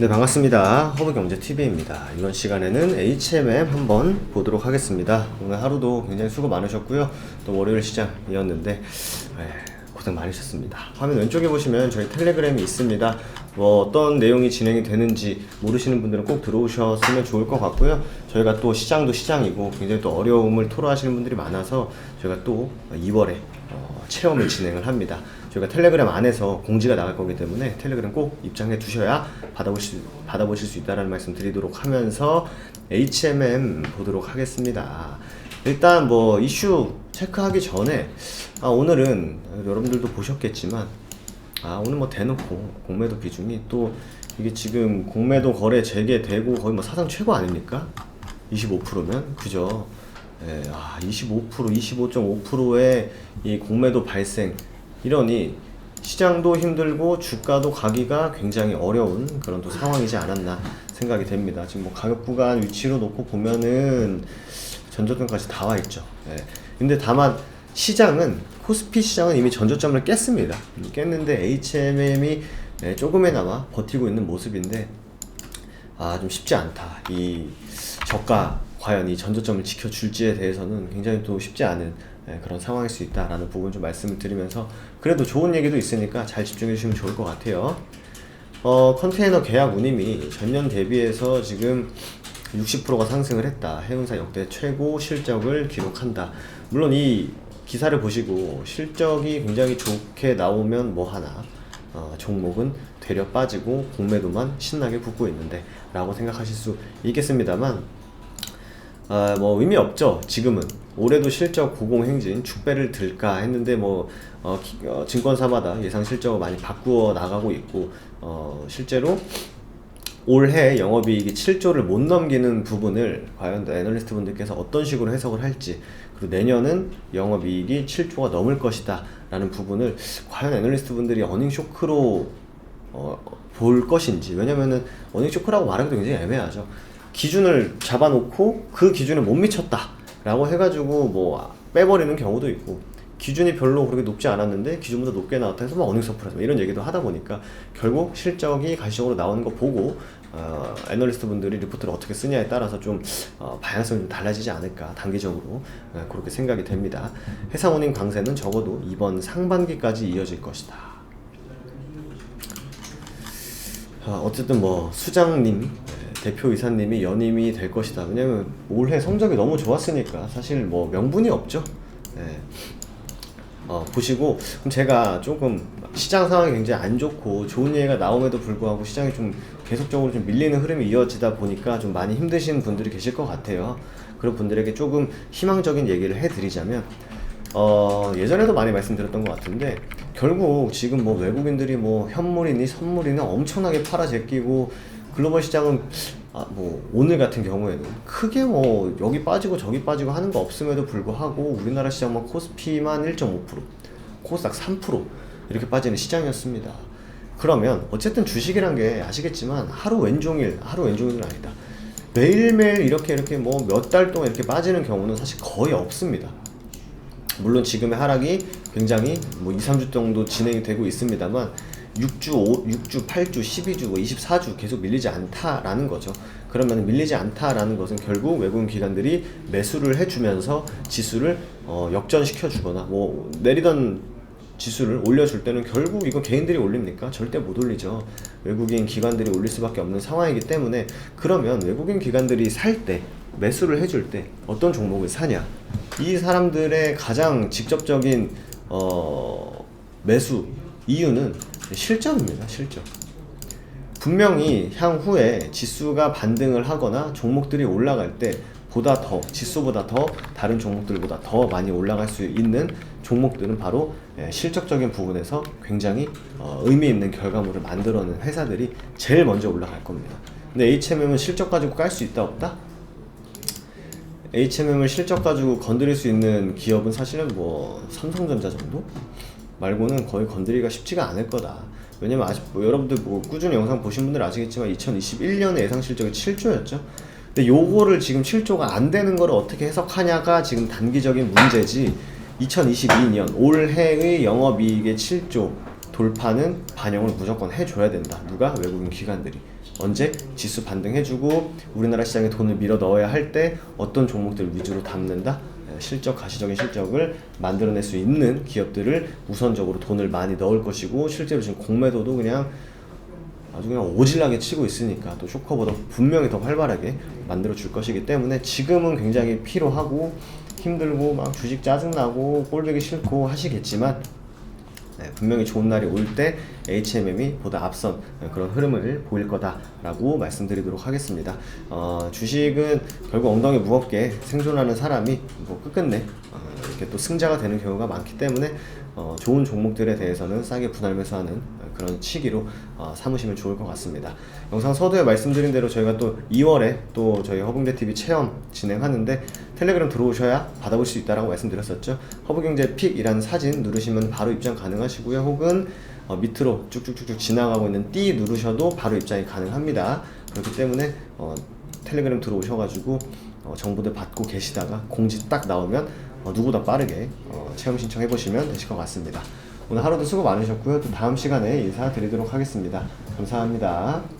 네 반갑습니다. 허브경제TV입니다. 이번 시간에는 HMM 한번 보도록 하겠습니다. 오늘 하루도 굉장히 수고 많으셨고요. 또 월요일 시장이었는데 에, 고생 많으셨습니다. 화면 왼쪽에 보시면 저희 텔레그램이 있습니다. 뭐 어떤 내용이 진행이 되는지 모르시는 분들은 꼭 들어오셨으면 좋을 것 같고요. 저희가 또 시장도 시장이고 굉장히 또 어려움을 토로하시는 분들이 많아서 저희가 또 2월에 어, 체험을 진행을 합니다. 저희가 텔레그램 안에서 공지가 나갈 거기 때문에 텔레그램 꼭 입장해 두셔야 받아보실, 받아보실 수 있다는 말씀 드리도록 하면서 HMM 보도록 하겠습니다. 일단 뭐 이슈 체크하기 전에 아, 오늘은 여러분들도 보셨겠지만 아 오늘 뭐 대놓고 공매도 비중이 또 이게 지금 공매도 거래 재개되고 거의 뭐 사상 최고 아닙니까? 25%면 그죠? 예, 아, 25% 25.5%의 이 공매도 발생 이러니 시장도 힘들고 주가도 가기가 굉장히 어려운 그런 또 상황이지 않았나 생각이 됩니다. 지금 뭐 가격 구간 위치로 놓고 보면은 전저점까지 다 와 있죠. 예. 근데 다만 시장은 코스피 시장은 이미 전저점을 깼습니다. 깼는데 HMM이 예, 조금이나마 버티고 있는 모습인데 아 좀 쉽지 않다. 이 저가 과연 이 전저점을 지켜줄지에 대해서는 굉장히 또 쉽지 않은 예, 그런 상황일 수 있다라는 부분 좀 말씀을 드리면서 그래도 좋은 얘기도 있으니까 잘 집중해 주시면 좋을 것 같아요. 어, 컨테이너 계약 운임이 전년 대비해서 지금 60%가 상승을 했다. 해운사 역대 최고 실적을 기록한다. 물론 이 기사를 보시고 실적이 굉장히 좋게 나오면 뭐 하나 어, 종목은 되려 빠지고 공매도만 신나게 붙고 있는데 라고 생각하실 수 있겠습니다만 아, 뭐 의미 없죠. 지금은 올해도 실적 고공행진 축배를 들까 했는데 뭐 어, 기- 어, 증권사마다 예상 실적을 많이 바꾸어 나가고 있고 어, 실제로 올해 영업이익이 7조를 못 넘기는 부분을 과연 애널리스트 분들께서 어떤 식으로 해석을 할지 그리고 내년은 영업이익이 7조가 넘을 것이다 라는 부분을 과연 애널리스트 분들이 어닝 쇼크로 어, 볼 것인지 왜냐면은 어닝 쇼크라고 말하기도 굉장히 애매하죠 기준을 잡아놓고 그 기준을 못 미쳤다 라고 해가지고 뭐 빼버리는 경우도 있고 기준이 별로 그렇게 높지 않았는데 기준보다 높게 나왔다 해서 막 어닝 서프라이즈 뭐 이런 얘기도 하다 보니까 결국 실적이 가시적으로 나오는 거 보고 어, 애널리스트 분들이 리포트를 어떻게 쓰냐에 따라서 좀 어, 방향성이 좀 달라지지 않을까 단기적으로 어, 그렇게 생각이 됩니다. 해상운임 강세는 적어도 이번 상반기까지 이어질 것이다. 아, 어쨌든 뭐 수장님 예, 대표 이사님이 연임이 될 것이다. 왜냐면 올해 성적이 너무 좋았으니까 사실 뭐 명분이 없죠. 예. 어, 보시고 그럼 제가 조금 시장 상황이 굉장히 안 좋고 좋은 얘기가 나옴에도 불구하고 시장이 좀 계속적으로 좀 밀리는 흐름이 이어지다 보니까 좀 많이 힘드신 분들이 계실 것 같아요. 그런 분들에게 조금 희망적인 얘기를 해드리자면 어, 예전에도 많이 말씀드렸던 것 같은데 결국 지금 뭐 외국인들이 뭐 현물이니 선물이니 엄청나게 팔아 제끼고 글로벌 시장은 아, 뭐 오늘 같은 경우에는 크게 뭐 여기 빠지고 저기 빠지고 하는 거 없음에도 불구하고 우리나라 시장만 코스피만 1.5% 코스닥 3% 이렇게 빠지는 시장이었습니다. 그러면 어쨌든 주식이란 게 아시겠지만 하루 왼종일 하루 왼종일은 아니다. 매일매일 이렇게 이렇게 뭐 몇 달 동안 이렇게 빠지는 경우는 사실 거의 없습니다. 물론 지금의 하락이 굉장히 뭐 2, 3주 정도 진행이 되고 있습니다만 6주, 5, 6주, 8주, 12주, 뭐 24주 계속 밀리지 않다라는 거죠. 그러면 밀리지 않다라는 것은 결국 외국인 기관들이 매수를 해주면서 지수를 어, 역전시켜 주거나 뭐 내리던 지수를 올려줄 때는 결국 이거 개인들이 올립니까? 절대 못 올리죠. 외국인 기관들이 올릴 수밖에 없는 상황이기 때문에 그러면 외국인 기관들이 살 때 매수를 해줄 때 어떤 종목을 사냐? 이 사람들의 가장 직접적인 어, 매수 이유는 실적입니다. 실적. 분명히 향후에 지수가 반등을 하거나 종목들이 올라갈 때 보다 더 지수보다 더 다른 종목들보다 더 많이 올라갈 수 있는 종목들은 바로 예, 실적적인 부분에서 굉장히 어, 의미 있는 결과물을 만들어낸 회사들이 제일 먼저 올라갈 겁니다. 근데 HMM은 실적 가지고 깔 수 있다 없다? HMM을 실적 가지고 건드릴 수 있는 기업은 사실은 뭐 삼성전자 정도 말고는 거의 건드리기가 쉽지가 않을 거다. 왜냐면 아직 뭐 여러분들 뭐 꾸준히 영상 보신 분들 아시겠지만 2021년에 예상 실적이 7조였죠. 근데 요거를 지금 7조가 안 되는 거를 어떻게 해석하냐가 지금 단기적인 문제지. 2022년 올해의 영업이익의 7조 돌파는 반영을 무조건 해줘야 된다. 누가 외국인 기관들이 언제 지수 반등해주고 우리나라 시장에 돈을 밀어 넣어야 할 때 어떤 종목들 위주로 담는다 예, 실적 가시적인 실적을 만들어낼 수 있는 기업들을 우선적으로 돈을 많이 넣을 것이고 실제로 지금 공매도도 그냥 아주 그냥 오질나게 치고 있으니까 또 쇼커보다 분명히 더 활발하게 만들어 줄 것이기 때문에 지금은 굉장히 피로하고 힘들고 막 주식 짜증나고 꼴보기 싫고 하시겠지만 네, 분명히 좋은 날이 올 때 HMM이 보다 앞선 그런 흐름을 보일 거다라고 말씀드리도록 하겠습니다. 어, 주식은 결국 엉덩이 무겁게 생존하는 사람이 뭐 끝끝내 어, 이렇게 또 승자가 되는 경우가 많기 때문에 어, 좋은 종목들에 대해서는 싸게 분할 매수하는 그런 시기로 어, 삼으시면 좋을 것 같습니다. 영상 서두에 말씀드린 대로 저희가 또 2월에 또 저희 허붕대 TV 체험 진행하는데 텔레그램 들어오셔야 받아볼 수 있다라고 말씀드렸었죠. 허브경제 픽이라는 사진 누르시면 바로 입장 가능하시고요. 혹은 어, 밑으로 쭉쭉쭉쭉 지나가고 있는 띠 누르셔도 바로 입장이 가능합니다. 그렇기 때문에 어, 텔레그램 들어오셔가지고 어, 정보들 받고 계시다가 공지 딱 나오면 어, 누구보다 빠르게 어, 체험 신청해 보시면 되실 것 같습니다. 오늘 하루도 수고 많으셨고요. 또 다음 시간에 인사드리도록 하겠습니다. 감사합니다.